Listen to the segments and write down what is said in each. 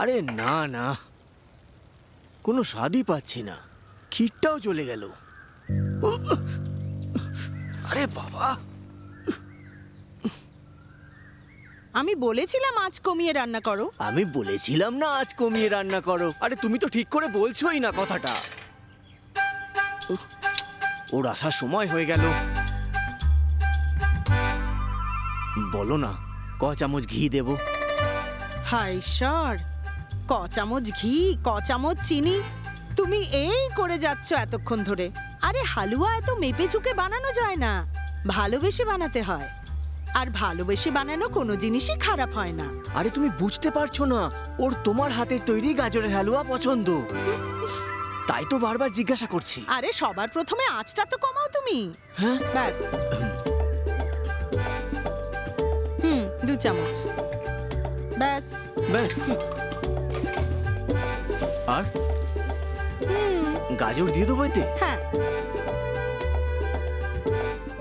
আরে না না। কোনো স্বাদই পাচ্ছি না। ক্ষীরটাও চলে গেল! আরে বাবা। আমি বলেছিলাম আজ কমিয়ে রান্না করো। আমি বলেছিলাম না আজ কমিয়ে রান্না করো। আরে তুমি তো ঠিক করে বলছোই না কথাটা। ওর আসার সময় হয়ে গেল। বলো না ক চামচ ঘি দেব? হায় ঈশ্বর! ক চামচ ঘি ক চামচ চিনি। তুমি এই করে যাচ্ছ এতক্ষণ ধরে। আরে হালুয়া এত মেপে ঝুঁকে বানানো যায় না। ভালোবেসে বানাতে হয়। আর ভালোবেসে বানানো কোনো জিনিসই খারাপ হয় না। আরে তুমি বুঝতে পারছ না ওর তোমার হাতের তৈরি গাজরের হালুয়া পছন্দ। তাই তো বারবার জিজ্ঞাসা করছি। আরে সবার প্রথমে আঁচটা তো কমাও তুমি। হ্যাঁ? ব্যাস। হুম দু চামচ। ব্যাস। ব্যাস। আর? গাজর দিয়ে দেবো এতে? হ্যাঁ।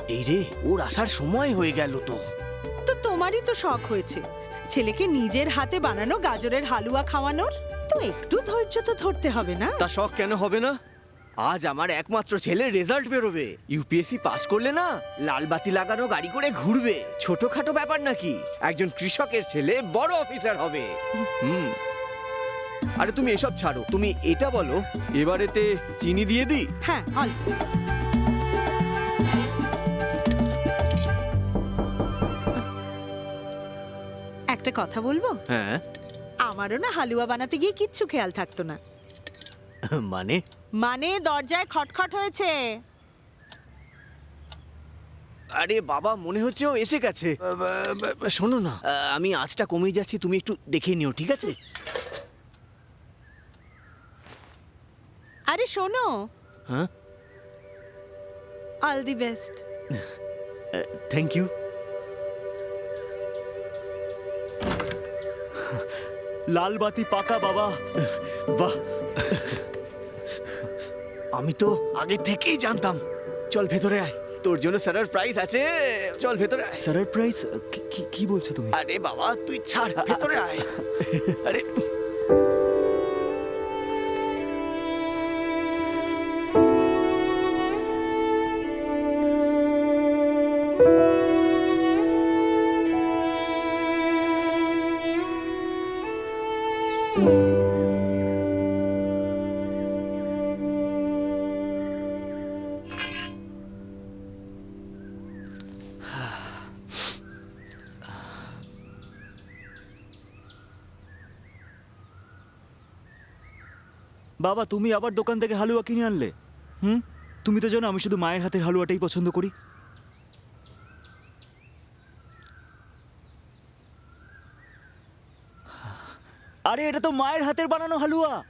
এই রে ওর আসার সময় হয়ে গেল তো। তো তোমারই তো শখ হয়েছে। ছেলেকে নিজের হাতে বানানো গাজরের হালুয়া খাওয়ানোর? তো একটু ধৈর্য তো ধরতে হবে না? তা শখ কেন হবে না? আজ আমার একমাত্র ছেলের রেজাল্ট বেরোবে। ইউপিএসসি পাস করলে না লাল বাতি লাগানো গাড়ি করে ঘুরবে। ছোটখাটো ব্যাপার নাকি? একজন কৃষকের ছেলে বড় অফিসার হবে। হুম। আরে তুমি এসব ছাড়ো তুমি এটা বলো এবারেতে চিনি দিয়ে দিই? হ্যাঁ অল্প একটা কথা বলব? হ্যাঁ। আমারও না হালুয়া বানাতে গিয়ে কিচ্ছু খেয়াল থাকতো না। মানে? মানে দরজায় খটখট হয়েছে। আরে বাবা মনে হচ্ছে ও এসে গেছে। শোনো না। আমি আজটা কমে যাচ্ছি তুমি একটু দেখে নিও ঠিক আছে? আরে শোনো। হ্যাঁ? All the best thank you লাল বাতি পাকা বাবা। বাহ। আমি তো আগে থেকেই জানতাম। চল ভেতরে আয়। তোর জন্য সারপ্রাইজ আছে। চল ভেতরে আয়। সারপ্রাইজ কি বলছো তুমি? আরে বাবা তুই ছাড়। ভেতরে আয়। আরে বাবা, তুমি আবার দোকান থেকে হালুয়া কিনে আনলে। হুম? তুমি তো জানো আমি শুধু মায়ের হাতের হালুয়াটাই পছন্দ করি। আরে, এটা তো মায়ের হাতের বানানো হালুয়া।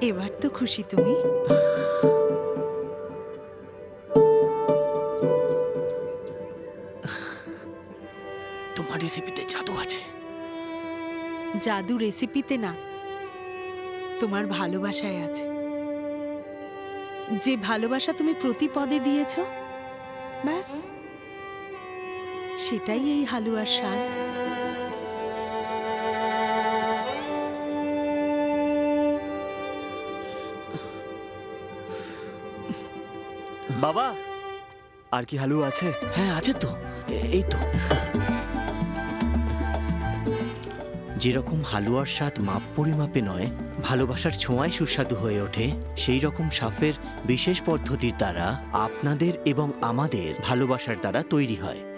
এবার তো খুশি তুমি। তোমার রেসিপিতে জাদু আছে। জাদু রেসিপিতে না তোমার ভালোবাসায় আছে। যে ভালোবাসা তুমি প্রতি পদে দিয়েছ ব্যাস সেটাই এই হালুয়ার স্বাদ। বাবা আর কি হালুয়া আছে? হ্যাঁ আছে তো। এই তো। যেরকম হালুয়ার স্বাদ মাপ পরিমাপে নয় ভালোবাসার ছোঁয়ায় সুস্বাদু হয়ে ওঠে সেই রকম সাফের বিশেষ পদ্ধতির দ্বারা আপনাদের এবং আমাদের ভালোবাসার দ্বারা তৈরি হয়।